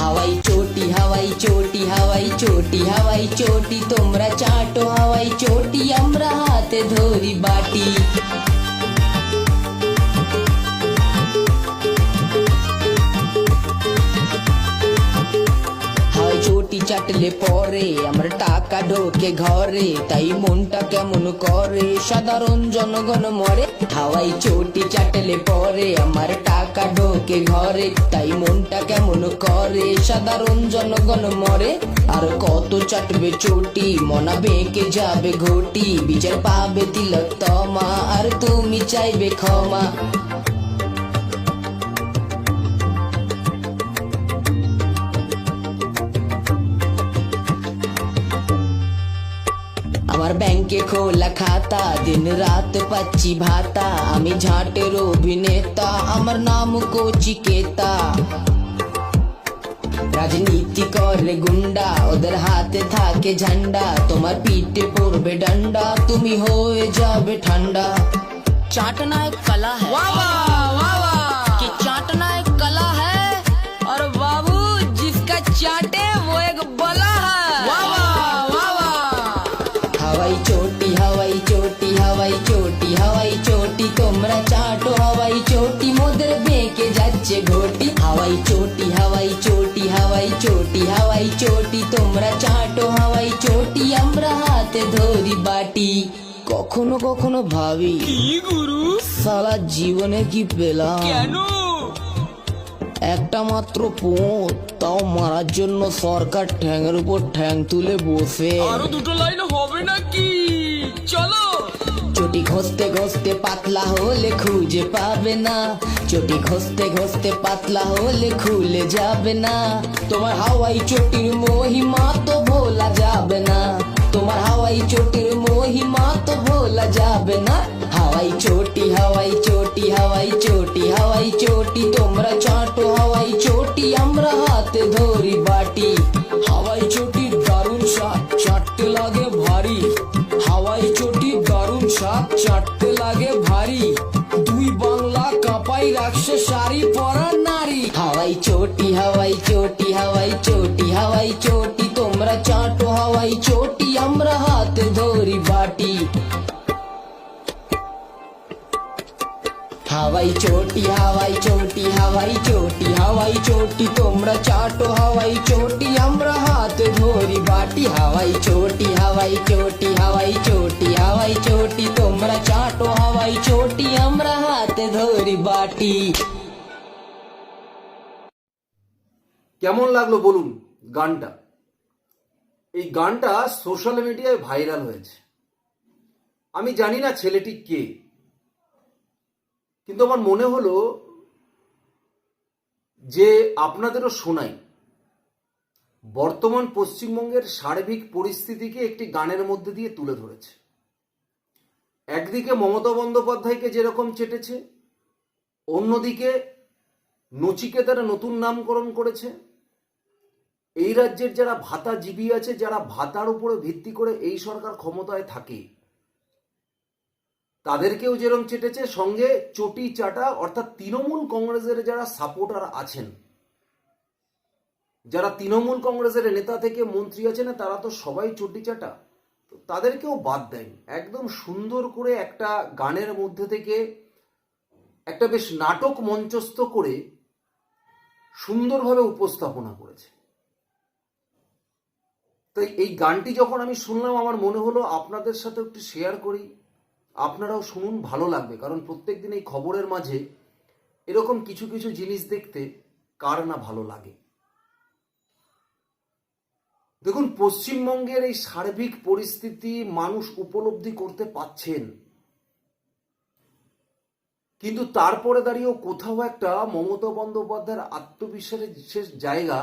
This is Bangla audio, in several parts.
হাওয়াই চটি হাওয়াই চটি হাওয়াই চটি হাওয়াই চটি তোমরা চাটো হাওয়াই চটি আমরা হাতে ধরি বাটি চাটলে পরে, আমার টাকা ঢোকে ঘরে, তাই মনটা কেমন করে? সাধারণ জনগণ মরে, হাওয়াই চটি চাটলে পরে, আমার টাকা ঢোকে ঘরে, তাই মনটা কেমন করে? সাধারণ জনগণ মরে, আর কত চাটবে চটি? মনা বেঁকে যাবে ঘটি, বিচার পাবে তিলক তমা আর তুমি চাইবে ক্ষমা। আমার ব্যাংকে খোলা খাতা দিন রাত পাচ্ছি ভাতা আমি ঝাটের অভিনেতা আমার নাম কোচিকেতা রাজনীতি করে গুন্ডা ওদের হাতে থাকে ঝান্ডা তোমার পিঠে পড়বে ডান্ডা তুমি হয়ে যাবে ঠান্ডা चाटना एक कला है वाह वाह वाह वाह कि चाटना एक कला है और बाबू जिसका चाटे वो एक बला है वाह वाह হাওয়াই চটি হাওয়াই চটি তোমরা চাটো হাওয়াই চটি মোদের বেঁকে যাচ্ছে ঘটি হাওয়াই চটি হাওয়াই চটি হাওয়াই চটি হাওয়াই চটি তোমরা চাটো হাওয়াই চটি আমরা হাতে ধরি বাটি কখনো কখনো ভাবি গুরু সারা জীবনে কি পেলাম কেন একটা মাত্র পোঁত তাও মারার জন্য সরকার ঠ্যাংয়ের উপর ঠ্যাং তুলে বসে। আরও দুটো লাইন হবে নাকি? চলো। চটি ঘষতে ঘষতে পাতলা হলে খুঁজে পাবে না। চটি ঘষতে ঘষতে পাতলা হলে খুলে যাবে না। তোমার হাওয়াই চটির মহিমা তো ভোলা যাবে না। তোমার হাওয়াই চটির মহিমা তো ভোলা যাবে না। হাওয়াই চটি হাওয়াই চটি হাওয়াই চটি হাওয়াই চটি, তোমরা চাটো, হাওয়াই চটি, আমরা হাতে ধরি বাটি। হাওয়াই চটির দারুণ স্বাদ, চাটতে লাগে ভারী। হাওয়াই চটি দারুণ স্বাদ, চাটতে লাগে ভারী। দুই বাংলা কাপাই রাখছে শাড়ি পরা নারী। হাওয়াই চটি হাওয়াই চটি হাওয়াই চটি হাওয়াই চটি তোমরা চাটো হাওয়াই চটি আমরা হাতে ধরি বাটি হাওয়াই চটি হাওয়াই চটি হাওয়াই চটি হাওয়াই চটি তোমরা চাটো হাওয়াই চটি আমরা হাতে ধরি বাটি হাওয়াই চটি হাওয়াই চটি হাওয়াই চটি হাওয়াই চটি তোমরা চাটো হাওয়াই চটি আমরা হাতে ধরি বাটি কেমন লাগল বলুন গানটা এই গানটা সোশ্যাল মিডিয়ায় ভাইরাল হয়েছে। আমি জানি না ছেলেটি কে। কিন্তু আমার মনে হলো যে আপনাদেরও শোনাই। বর্তমান পশ্চিমবঙ্গের সার্বিক পরিস্থিতিকে একটি গানের মধ্যে দিয়ে তুলে ধরেছে। একদিকে মমতা বন্দ্যোপাধ্যায়কে যেরকম চেটেছে, অন্যদিকে নচিকেতারা নতুন নামকরণ করেছে। এই রাজ্যের যারা ভাতাজীবী আছে, যারা ভাতার উপরে ভিত্তি করে এই সরকার ক্ষমতায় থাকে, তাদেরকেও যেরকম চেটেছে, সঙ্গে চটি চাটা, অর্থাৎ তৃণমূল কংগ্রেসের যারা সাপোর্টার আছেন, যারা তৃণমূল কংগ্রেসের নেতা থেকে মন্ত্রী আছেন, তারা তো সবাই চটি চাটা তাদেরকেও বাদ দেয়নি একদম সুন্দর করে একটা গানের মধ্যে থেকে একটা বেশ নাটক মঞ্চস্থ করে সুন্দরভাবে উপস্থাপনা করেছে। তাই এই গানটি যখন আমি শুনলাম, আমার মনে হলো আপনাদের সাথে একটু শেয়ার করি। আপনারাও শুনুন, ভালো লাগবে। কারণ প্রত্যেক দিন এই খবরের মাঝে এরকম কিছু কিছু জিনিস দেখতে কার না ভালো লাগে। দেখুন, পশ্চিমবঙ্গের এই সার্বিক পরিস্থিতি মানুষ উপলব্ধি করতে পাচ্ছেন। কিন্তু তারপরে দাঁড়িয়েও কোথাও একটা মমতা বন্দ্যোপাধ্যায়ের আত্মবিশ্বাসের বিশেষ জায়গা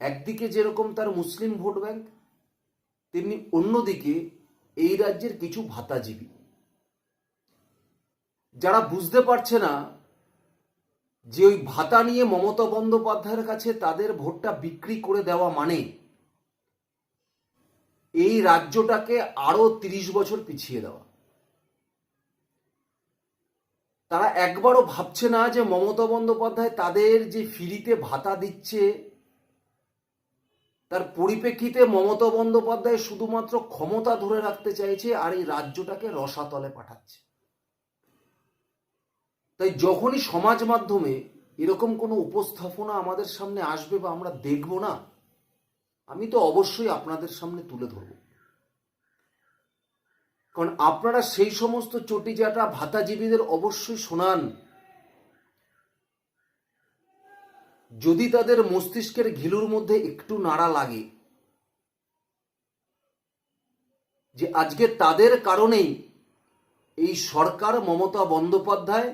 একদিকে যেরকম তার মুসলিম ভোট ব্যাংক, তেমনি অন্যদিকে এই রাজ্যের কিছু ভাতাজীবী। যারা বুঝতে পারছে না যে ওই ভাতা নিয়ে মমতা বন্দ্যোপাধ্যায়ের কাছে তাদের ভোটটা বিক্রি করে দেওয়া মানে এই রাজ্যটাকে আরও তিরিশ বছর পিছিয়ে দেওয়া। তারা একবারও ভাবছে না যে মমতা বন্দ্যোপাধ্যায় তাদের যে ফিরিতে ভাতা দিচ্ছে তার পরিপ্রেক্ষিতে মমতা বন্দ্যোপাধ্যায় শুধুমাত্র ক্ষমতা ধরে রাখতে চাইছে আর এই রাজ্যটাকে রসাতলে পাঠাচ্ছে। তাই যখনই সমাজ মাধ্যমে এরকম কোনো উপস্থাপনা আমাদের সামনে আসবে বা আমরা দেখব না, আমি তো অবশ্যই আপনাদের সামনে তুলে ধরব। কারণ আপনারা সেই সমস্ত চটিজাটা ভাতাজীবীদের অবশ্যই শোনান যদি তাদের মস্তিষ্কের ঘিলুর মধ্যে একটু নাড়া লাগে, যে আজকে তাদের কারণেই এই সরকার মমতা বন্দ্যোপাধ্যায়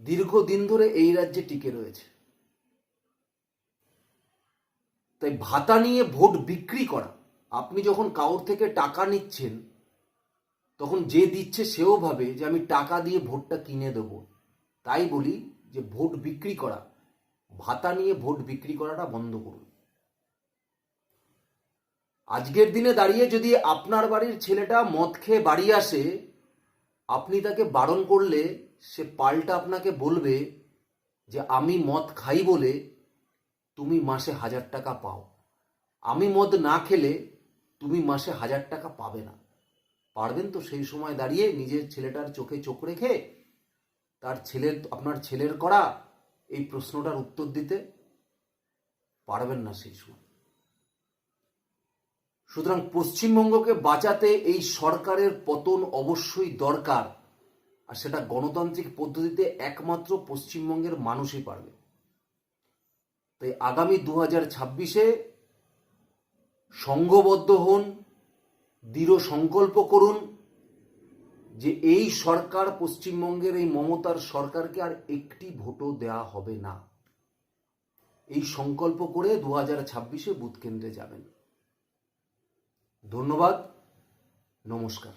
দীর্ঘদিন ধরে এই রাজ্যে টিকে রয়েছে। তাই ভাতা নিয়ে ভোট বিক্রি করা, আপনি যখন কাউর থেকে টাকা নিচ্ছেন, তখন যে দিচ্ছে সেও ভাবে যে আমি টাকা দিয়ে ভোটটা কিনে দেব। তাই বলি যে ভোট বিক্রি করা, ভাতা নিয়ে ভোট বিক্রি করাটা বন্ধ করুন। আজকের দিনে দাঁড়িয়ে যদি আপনার বাড়ির ছেলেটা মদ খেয়ে বাড়ি আসে, আপনি তাকে বারণ করলে সে পাল্টা আপনাকে বলবে যে, আমি মদ খাই বলে তুমি মাসে হাজার টাকা পাও। আমি মদ না খেলে তুমি মাসে হাজার টাকা পাবে না। পারবেন তো সেই সময় দাঁড়িয়ে নিজের ছেলেটার চোখে চোখ রেখে তার ছেলের, আপনার ছেলের করা এই প্রশ্নটার উত্তর দিতে পারবেন না সেই সময়। সুতরাং পশ্চিমবঙ্গকে বাঁচাতে এই সরকারের পতন অবশ্যই দরকার, আর সেটা গণতান্ত্রিক পদ্ধতিতে একমাত্র পশ্চিমবঙ্গের মানুষই পারবে। তাই আগামী দু হাজার ছাব্বিশে সংঘবদ্ধ হন, দৃঢ় সংকল্প করুন যে এই সরকার পশ্চিমবঙ্গের এই মমতার সরকারকে আর একটি ভোটও দেয়া হবে না। এই সংকল্প করে দু হাজার ছাব্বিশে বুথ কেন্দ্রে যাবেন। ধন্যবাদ, নমস্কার।